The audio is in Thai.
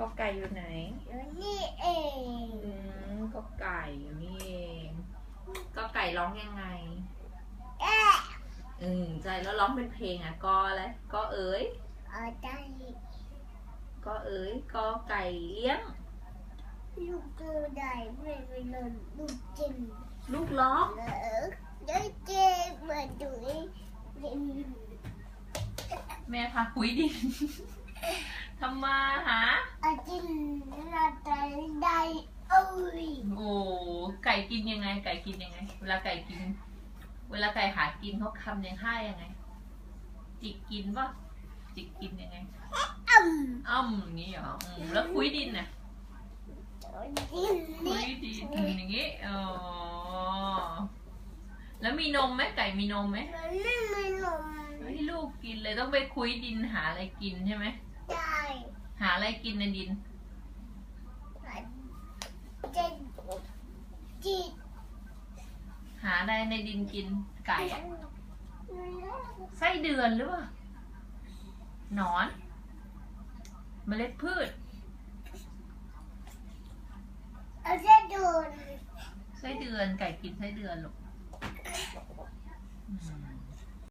ก็ไก่อยู่ไหน อยู่นี่เอง อืมก็ไก่อยู่นี่เองก็ไก่ร้องยังไง เอ๊ะอืมใช่แล้วร้องเป็นเพลงอะก็อะไรก็เอ๋ยเอาใจก็เอ๋ยก็ไก่เลี้ยง ลูกตัวใหญ่ไม่ไปนอนลูกจริงลูกร้องเหรอเดี๋ยวเจ๊มาดูดินแม่พาคุยดินทำมาหา อาจินนาตาได้เอ้ยโอ้ไก่กินยังไง ไก่กินยังไง เวลาไก่กิน เวลาไก่หากินเขาคำยังห้ายังไง จิกกินปะจิกกินยังไงอ่ำอ้ำอย่างนี้เหรออืมแล้วคุยดินน่ะดินคุนี่ยดินอย่างงี้อ๋อแล้วมีนมไหมไก่มีนมไหมมันไม่มีนมให้ลูกกินเลยต้องไปคุยดินหาอะไรกินใช่ไหมได้ หาอะไรกินในดินเจ๊จีหาอะไรในดินกินไก่อะไส้เดือนหรือเปล่าหนอน เมล็ดพืช เอาเจ๊โดน ไส้เดือนไก่กินไส้เดือนลูกอืม